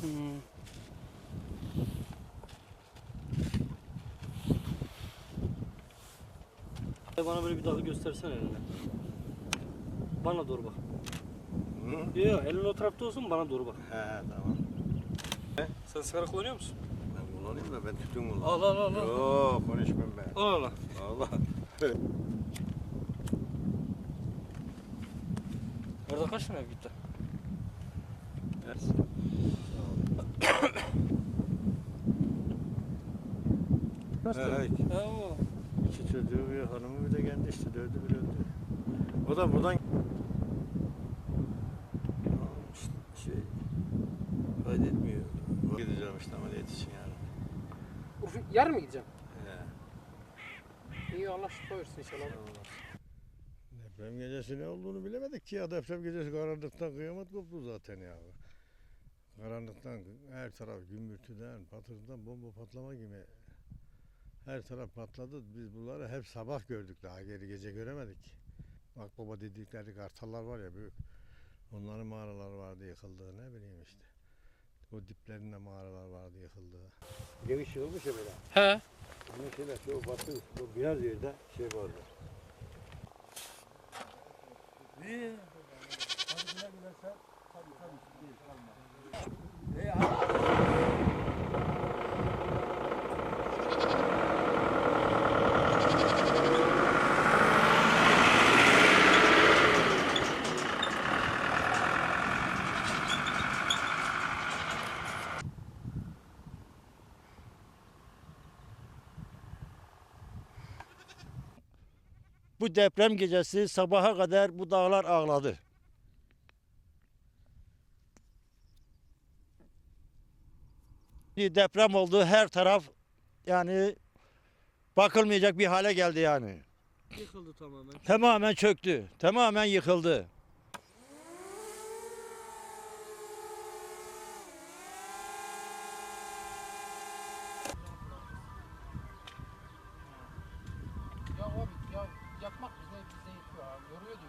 Hmm. Bana böyle bir dağı göstersene eline. Bana doğru bak. Hı? Yok elin o tarafta olsun bana doğru bak. He tamam. Sen sigara kullanıyor musun? Ben kullanayım da ben tütün kullanıyorum. Al al al al. Yok konuşmam ben. Al al. Allah. Orada kaç tane ev gitti? Evet. Kaç Evet. İki çocuğu bir hanımı bir de kendi işte dövdü bir öldü. O da buradan şey kaydetmiyor. Gideceğim işte ameliyat için yani. Uf, yarın mı gideceğim? He. İyi Allah şifa versin inşallah. Deprem gecesi ne olduğunu bilemedik ki ya deprem gecesi karanlıktan kıyamet koptu zaten ya. Karanlıktan her taraf gümbürtüden, patırtıdan bomba patlama gibi her taraf patladı. Biz bunları hep sabah gördük daha geri gece göremedik. Bak baba dedikleri kartallar var ya büyük. Onların mağaraları vardı yıkıldı ne bileyim işte. O diplerinde mağaralar vardı yıkıldı. Geniş yığılmış ya böyle. He. Onun şeyler şu batı, bu biraz yerde şey vardı. Bu deprem gecesi sabaha kadar bu dağlar ağladı. Bir Deprem oldu her taraf yani bakılmayacak bir hale geldi yani. Yıkıldı tamamen. Tamamen çöktü. Tamamen yıkıldı.